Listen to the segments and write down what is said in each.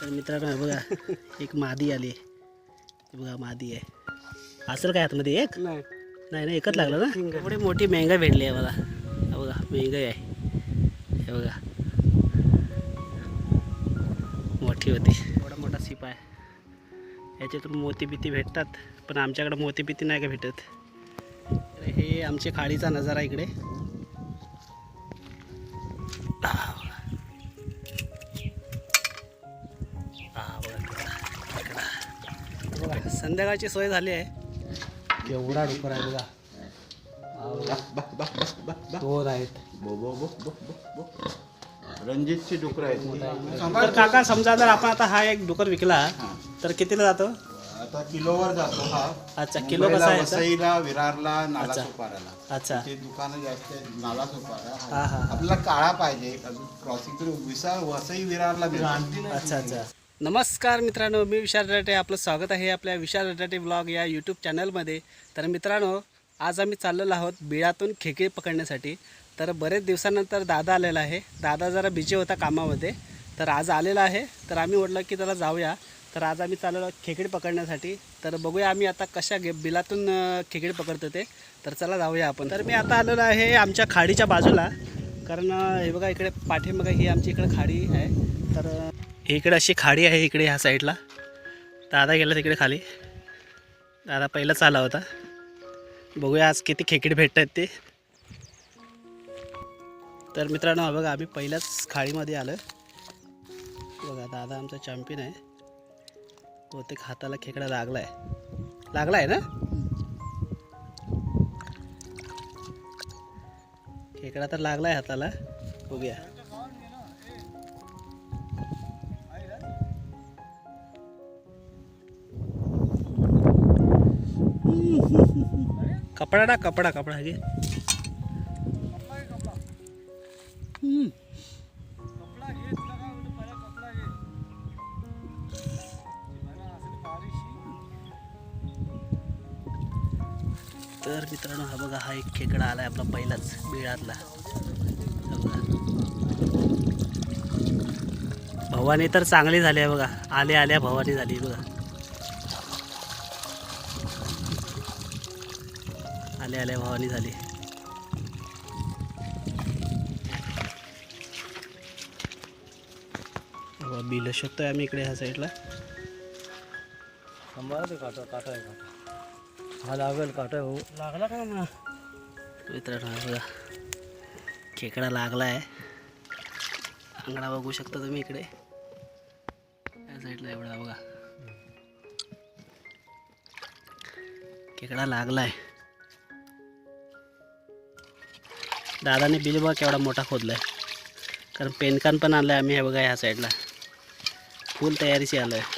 तर मित्रांनो बघा एक मादी आली. बघा मादी आहे. असेल काय आतमध्ये एक? नाही. नाही नाही एकच लागलं ना? एवढी मोठी मेंगा भेटली आहे मला बघा मेंगाई आहे. हे बघा. मोठी होती. एवढा मोठा सीप आहे. याच्यातून मोती बिती भेटतात पण आमच्याकडे मोती बिती नाही का भेटत? हे आमच्या खाडीचा नजारा इकडे. संध्याकाळची सोय झाली आहे. एवढा डुकर आहे बघा दोन आहेत. बो बो बो बो बो बो. रणजितची डुकर आहेत तर काका समजा जर आपण आता हा एक डुकर विकला तर कितीला जातो? आता किलोवर जातो हा. अच्छा किलो कसा आहे? वसईला विरारला नाला अच्छा. सोपाराला अच्छा. ते दुकानं जास्त नाला सोपारा हा हा. आपल्याला काळा पाहिजे अजून क्रॉसिंग विसा वसई विरारला. अच्छा अच्छा. नमस्कार मित्रांनो मी विशाल रटाटे. आपलं स्वागत आहे आपल्या विशाल रटाटे ब्लॉग या यूट्यूब चॅनलमध्ये. तर मित्रांनो आज आम्ही चाललेलो आहोत बिळातून खेकडे पकडण्यासाठी. तर बरेच दिवसानंतर दादा आलेला आहे. दादा जरा बिजी होता कामामध्ये. तर आज आलेला आहे. तर आम्ही म्हटलं की त्याला जाऊया. तर आज आम्ही चाललेलो आहोत खेकडे पकडण्यासाठी. तर बघूया आम्ही आता कशा गे बिलातून खेकडे पकडतो ते तर चला जाऊया आपण. तर मी आता आलेलो आहे आमच्या खाडीच्या बाजूला. कारण हे बघा इकडे पाठीमागं ही आमची इकडे खाडी आहे. तर इकडे अशी खाडी आहे इकडे ह्या साईडला. दादा गेला तिकडे खाली. दादा पहिलाच आला होता. बघूया आज किती खेकडे भेटत आहेत ते. तर मित्रांनो बघा आम्ही पहिल्याच खाडीमध्ये आलो बघा दादा आमचा चॅम्पियन आहे. बहुतेक हाताला खेकडा लागला आहे लागला आहे ना? खेकडा तर लागला आहे हाताला. बघूया. कपडा ना कपडा कपडा हम्म. तर मित्रांनो हा बघा हा एक खेकडा आलाय आपला पहिलाच बिळातला. भवानी तर चांगली झाली आहे बघा आल्या आल्या भवानी झाली बघा आल्या आल्या भवानी झाली बिल शकतोय आम्ही इकडे ह्या साईडला सांभाळा ते काटा काटा आहे काटा. हा लागेल काटा हो. लागला का ना? मित्रांनो बघा. खेकडा लागला आहे अंगडा बघू शकता तुम्ही इकडे. या साईडला एवढा बघा. खेकडा लागला आहे दादाने बिल बघा केवढा मोठा खोदला आहे कारण पेनकान पण आलं आहे आम्ही हे बघा ह्या साईडला. फुल तयारीशी आलं आहे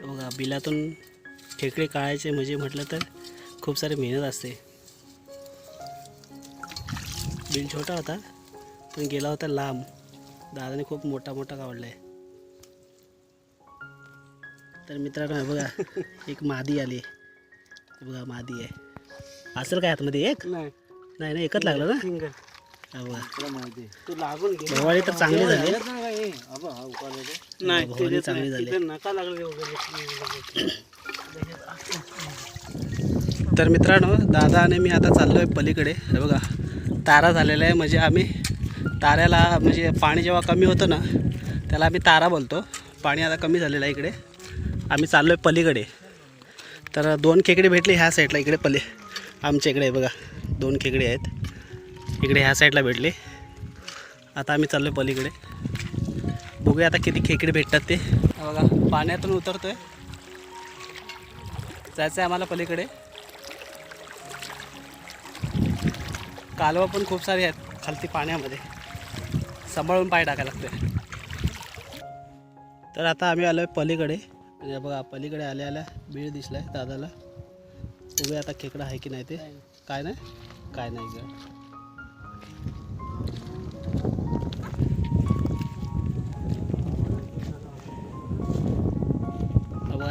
बघा बिलातून खेकडे काढायचे म्हणजे म्हटलं तर खूप सारी मेहनत असते. बिल छोटा होता पण गेला होता लांब. दादाने खूप मोठा मोठा काढला आहे तर मित्रांनो हे बघा एक मादी आली. बघा मादी आहे. असेल काय आतमध्ये एक? नाही. नाही नाही एकच लागलं ना? सिंगल तू लागून घे. भवानी तर चांगली झाली. नाही चांगली नाही. झाली. तिथे नका लागले वगैरे तर मित्रांनो दादा आणि मी आता चाललो आहे पलीकडे. हे बघा तारा झालेला आहे म्हणजे आम्ही. ताऱ्याला म्हणजे पाणी जेव्हा कमी होतं ना त्याला आम्ही तारा बोलतो. पाणी आता कमी झालेलं आहे इकडे. आम्ही चाललो आहे पलीकडे. तर दोन खेकडे भेटले ह्या साईडला इकडे पली. आमच्या इकडे आहे बघा दोन खेकडे आहेत. इकडे ह्या साईडला भेटले. आता आम्ही चाललो आहे पलीकडे. बघूया आता किती खेकडे भेटतात ते. बघा पाण्यातून उतरतोय. जायचं आहे आम्हाला पलीकडे. कालवा पण खूप सारे आहेत खालती पाण्यामध्ये. सांभाळून पाय टाकायला लागते तर आता आम्ही आलो आहे पलीकडे. म्हणजे बघा पलीकडे आल्या आल्या बीळ दिसलाय दादाला. उभे आता खेकडा आहे की नाही ते. काय नाही? काय नाही गं.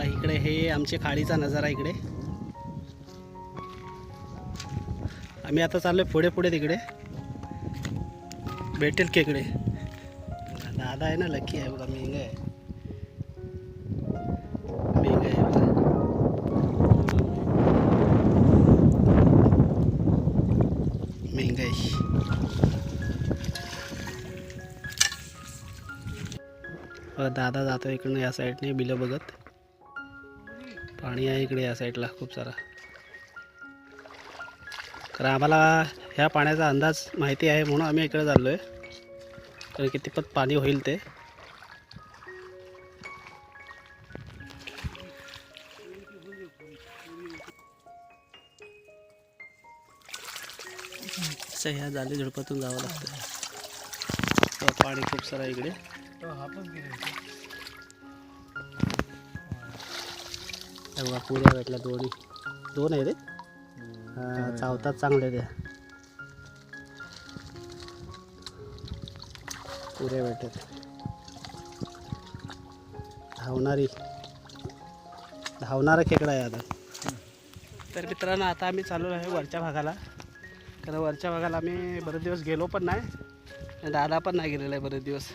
इकडे हे आमचे खाडीचा नजारा इकडे. आम्ही आता चाललोय पुढे पुढे तिकडे. भेटेल केकडे दादा आहे ना लकी आहे बघा मेंग आहे. दादा जातो इकडनं या साईडने बिलं बघत. पाणी आहे इकडे या साईडला खूप सारा. कारण आम्हाला ह्या पाण्याचा अंदाज माहिती आहे म्हणून आम्ही इकडे चाललो आहे कारण कितीपत पाणी होईल ते. ह्या जाली झुडपातून जावं लागतं. पाणी खूप सारं इकडे. हे बघा पुऱ्या भेटल्या दोन्ही. दोन आहे रे? चावतात चांगले त्या पुऱ्या भेटत. धावणारी. धावणारा खेकडा आहे आता. तर मित्रांनो आता आम्ही चालू आहे वरच्या भागाला. कारण वरच्या भागाला आम्ही बरेच दिवस गेलो पण नाही. दादा पण नाही गेलेला आहे बरेच दिवस.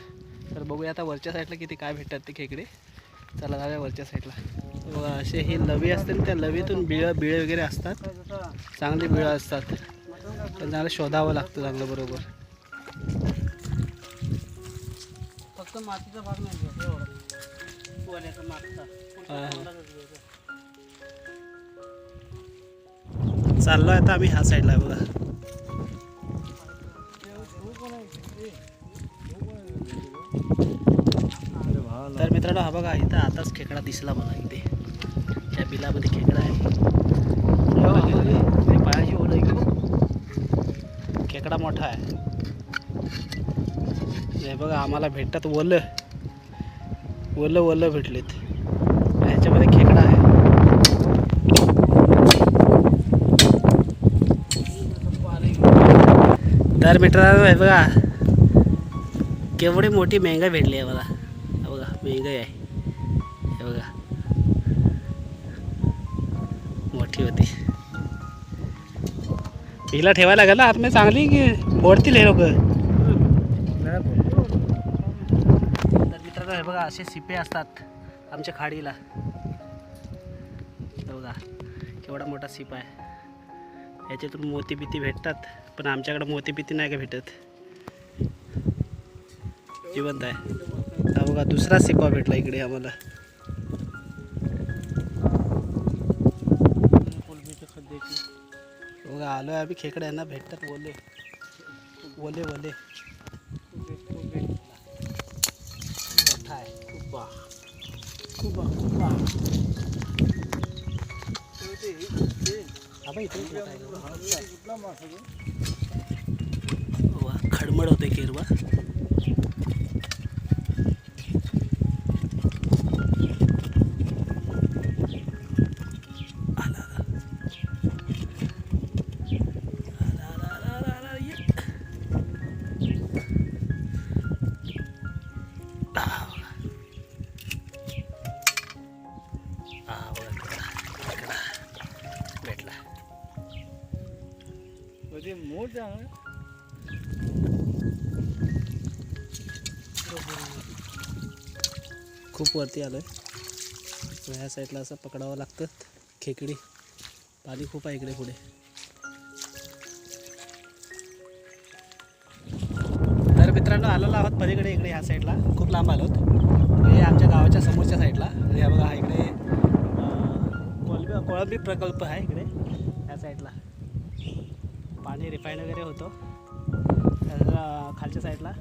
तर बघूया आता वरच्या साईडला किती काय भेटतात ते खेकडे. चला जाऊया वरच्या साईडला व असे ही लवी असते ना त्या लवीतून बिळं बिळे वगैरे असतात. चांगली बिळं असतात. पण त्याला शोधावं लागतं चांगलं बरोबर. फक्त मातीचा भाग नाही हा, हा. चाललो आहे आता आम्ही ह्या साईडला बघा. तर मित्रांनो हा बघा इथं आताच खेकडा दिसला मला इथे. त्या बिलामध्ये खेकडा आहे. ते पायाची ओढ आहे खेकडा मोठा आहे. हे बघा आम्हाला भेटतात ओलं. ओलं ओलं भेटलेत. ह्याच्यामध्ये खेकडा आहे. तर मित्रांनो हे बघा केवढी मोठी मेंगा भेटली आहे मला हे बघा मेंगाई आहे. हे बघा. मोठी होती. हिला ठेवायला लागेल ना? आतमध्ये चांगली की मोडतील हे लोक? तर मित्रांनो हे बघा असे सिपे असतात आमच्या खाडीला. बघा केवढा मोठा सिप आहे. याच्यातून मोती बिती भेटतात पण आमच्याकडे मोती बिती नाही का भेटत? जिवंत आहे. हा बघा दुसरा सिपा भेटला इकडे आम्हाला. बघा आलो आम्ही खेकडे यांना भेटतात ओले. ओले ओले. मोठा आहे. खूप बा. खूप बा खूप बाई, खडमड होते केरवा कधी मोठ चांगलं खूप वरती आलो आहे ह्या साईडला असं पकडावं लागतं. खेकडी. पाणी खूप आहे इकडे पुढे. तर मित्रांनो आलेलो आहोत पलीकडे इकडे ह्या साईडला. खूप लांब आलो हे आमच्या गावाच्या समोरच्या साईडला. हे बघा हा इकडे कोळंबी कोळंबी प्रकल्प आहे इकडे ह्या साईडला. पाणी रिफाईन वगैरे होतो. त्याच्या खालच्या साईडला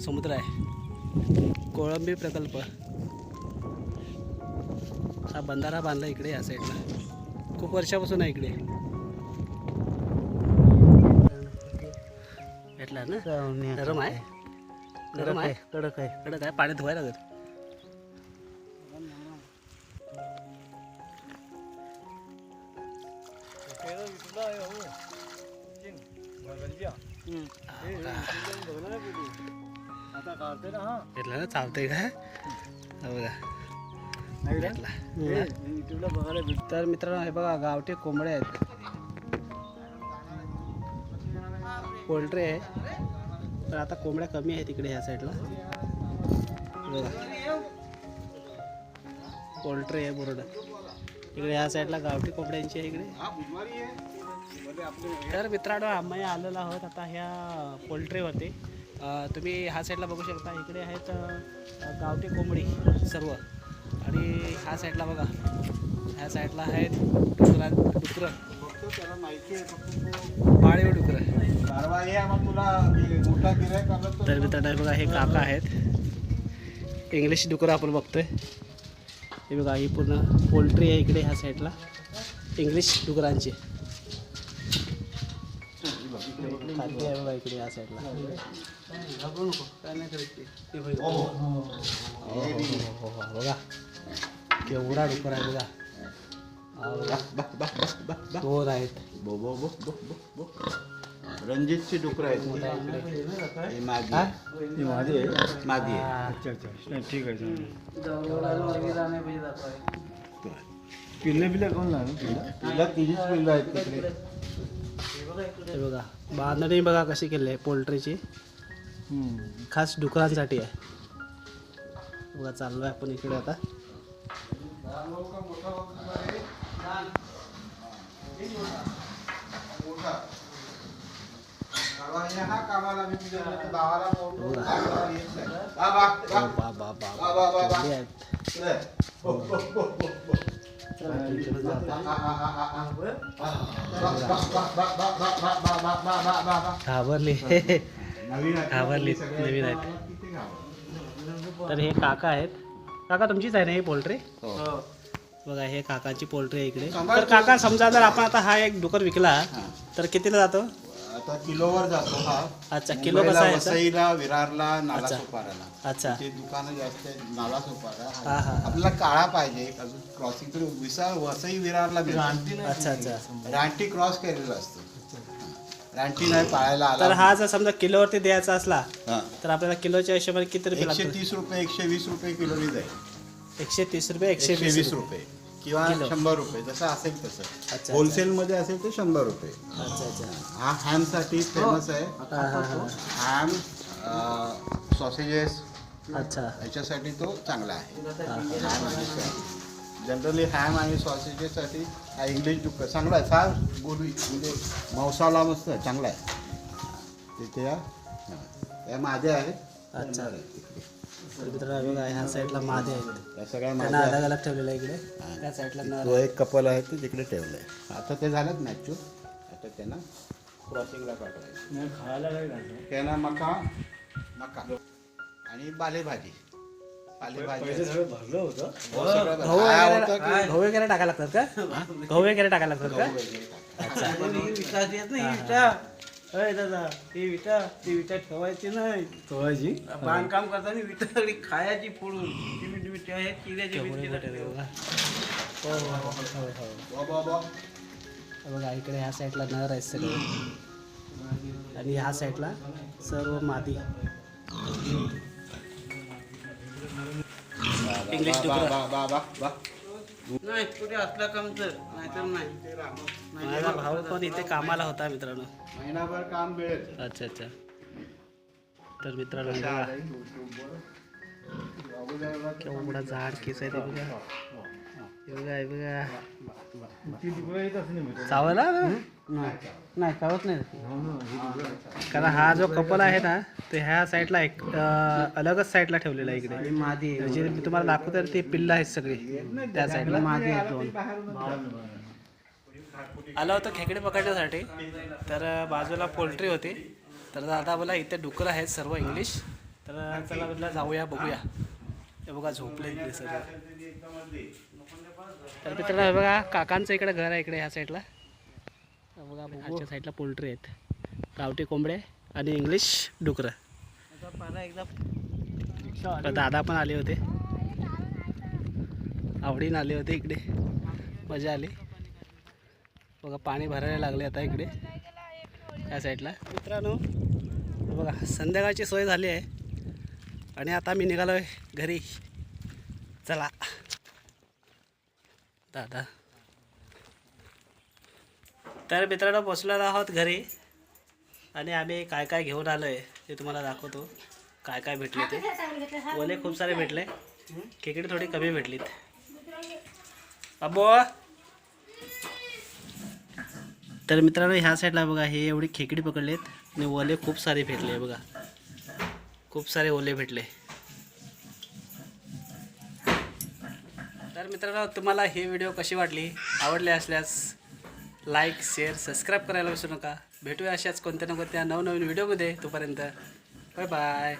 समुद्र आहे. कोळंबी प्रकल्प. हा बंधारा बांधला इकडे या साईडला. खूप वर्षापासून आहे इकडे. भेटला ना? गरम आहे. गरम आहे. कडक आहे. कडक आहे. पाणी धुवायला लागत आता काढते ना हा भेटला ना चालतंय का? हा बघा भेटला युट्यूबला बघायला भेट तर मित्रांनो हे बघा गावठी कोंबडे आहेत. पोल्ट्री आहे. पण आता कोंबड्या कमी आहेत इकडे ह्या साईडला बघा. पोल्ट्री आहे बोर्ड. इकडे ह्या साईडला गावठी कोंबड्यांची आहे इकडे. तर मित्रांनो आम्ही आलेलो आहोत आता ह्या पोल्ट्रीवरती तुम्ही ह्या साईडला बघू शकता इकडे आहेत गावठी कोंबडी सर्व. आणि ह्या साईडला बघा ह्या साईडला आहेत डुकरा डुकरं. माहिती पाळीव डुकरं. तर मित्रांनो बघा हे काका आहेत. इंग्लिश डुकरं आपण बघतोय. हे बघा ही पूर्ण पोल्ट्री आहे इकडे ह्या साईडला इंग्लिश डुकरांची. खाद्य आहे बघा इकडे ह्या साईडला बघा केवढा डुकर आहे बघा दोन आहेत. रणजितची डुकर आहेत आहे. ही मादी हा? आहे. मादी आहे मादी आहे हा. लगेच आणायला पाहिजे दाखवायला. पिल्ले पिल्ले कोण पिल्ला तिचीच पिल्लं आहेत तिकडे हे बघा बांधणी बघा कशी केली आहे पोल्ट्रीची खास डुकरांसाठी आहे बघा चाललो आहे आपण इकडे आता हा कामाला मी तुझ्या गावाला बोलतो. गावाला येत नाही. बा, बा, बा. बा बा बा बा, बा, बा, बा. केवढे आहेत इकडे. हो, हो, हो, हो, हो. चला, इकडे जाऊ आता. हा, हा, हा, हा, हा. बा, बा, बा, बा, बा, बा, बा, बा, बा, बा, बा, बा, बा. घाबरली नवीन आहेत. घाबरली, सगळे नवीन आहेत. किती घाबरले. तर हे काका आहेत काका तुमचीच आहे ना ही पोल्ट्री हो. बघा हे काकाची पोल्ट्री आहे इकडे तर काका समजा जर आपण आता हा एक डुकर विकला तर कितीला जातो आता किलोवर जातो हा. अच्छा किलो कसा आहे याचा? वसईला विरारला नाला अच्छा. सोपाराला. अच्छा. ते दुकानं जास्त आहेत नाला सोपारा. हा, हा. आपल्याला काळा पाहिजे एक अजून क्रॉसिंग तरी विसा वसई विरारला भेटतो. अच्छा अच्छा. रानटी क्रॉस केलेला असतो. रानटी नाही पाळायला तर आला हा जर समजा किलोवरती द्यायचा असला हा. तर आपल्याला किलोच्या हिशोबाने किती रुपये एकशे तीस रुपये एकशे वीस रुपये किलोनी जाईल. एकशे तीस रुपये एकशे वीस रुपये. किंवा किलो. शंभर रुपये जसं असेल तसं. अच्छा होलसेल मध्ये असेल तर शंभर रुपये. अच्छा अच्छा हा हॅमसाठी फेमस आहे. हा, हा, हा. हॅम सॉसेजेस अच्छा. याच्यासाठी तो चांगला आहे. हा, हा. हॅम आणि जनरली हॅम आणि सॉसेजेससाठी हा इंग्लिश डुक्कर चांगला आहे. फार बोलू म्हणजे मौसाला मस्त आहे. चांगला आहे. तिथे या हा. या माझ्या आहेत. अच्छा. तर मित्रांनो बघा ह्या साईडला मादे आहेत. या सगळ्या त्यांना माझ्या अलग. अलग ठेवलेलं आहे इकडे. त्या साईडला नर तो एक कपल आहे ते तिकडे ठेवलंय आता ते झालं मॅच्यू आता त्यांना क्रॉसिंगला पाठवायचं. त्यांना मका मका. आणि पालेभाजी. पालेभाजी भरलं होतं. हो, सगळं गहू. हा, होतं की- गहू वगैरे टाकायला लागतात का? गहू वगैरे टाकायला लागतात का? गहू वगैरे टाका. अच्छा. विटा येत नाही विटा अय दादा ते विटा ते विटा ठेवायची नाही. ठेवायची? बांधकाम करताना विटा सगळी खायची फोडून हो, हो, हो. बघा इकडे ह्या साईडला नर आहे सगळं. आणि ह्या साईडला सर्व माती इंग्लिश नाही कुठे असला काम तर नाहीतर नाही. माझा भाऊ पण इथे कामाला होता मित्रांनो. महिनाभर काम मिळेल. अच्छा अच्छा. तर मित्रांनो केवढा झाड केस आहे ते बघा. हे बघा बघा. चावला ना नाही. चावत नाही कारण हा जो कपल आहे ना ते ह्या साईडला एक अलगच साईडला ठेवलेला आहे इकडे. मादी जे मी तुम्हाला दाखवतो ते पिल्ल आहेत सगळे. त्या साईडला. मादी आलो होतो खेकडे पकडण्यासाठी. तर बाजूला पोल्ट्री होती. तर दादा बोला इथे डुकर आहेत सर्व इंग्लिश. तर चला म्हटलं जाऊया बघूया. हे बघा झोपले इकडे सर्व तर मित्रांनो हे बघा काकांचं इकडे घर आहे इकडे ह्या साईडला. हे बघा खालच्या साईडला पोल्ट्री आहेत. गावठी कोंबडे आणि इंग्लिश डुकरं. एकदा दादा पण आले होते. आवडीनं आले होते इकडे. मजा आली. बघा पाणी भरायला लागले आता इकडे. या साईडला. मित्रांनो बघा संध्याकाळची सोय झाली आहे. आणि आता मी निघालो आहे घरी. चला. दादा. तर मित्रांनो पोचलेलो आहोत घरी. आणि आम्ही काय काय घेऊन आलो आहे ते तुम्हाला दाखवतो. काय काय भेटले ते. ओले खूप सारे भेटले. खेकडे थोडी कमी भेटलीत. अबो तर मित्रांनो ह्या साईडला बघा हे एवढी खेकडी पकडलेत. आणि ओले खूप सारे भेटले बघा. खूप सारे ओले भेटले. तर मित्रांनो तुम्हाला ही व्हिडिओ कशी वाटली? आवडली असल्यास लाईक शेअर सबस्क्राईब करायला विसरू नका. भेटूया अशाच कोणत्या ना कोणत्या नवनवीन व्हिडिओमध्ये तोपर्यंत. Bye bye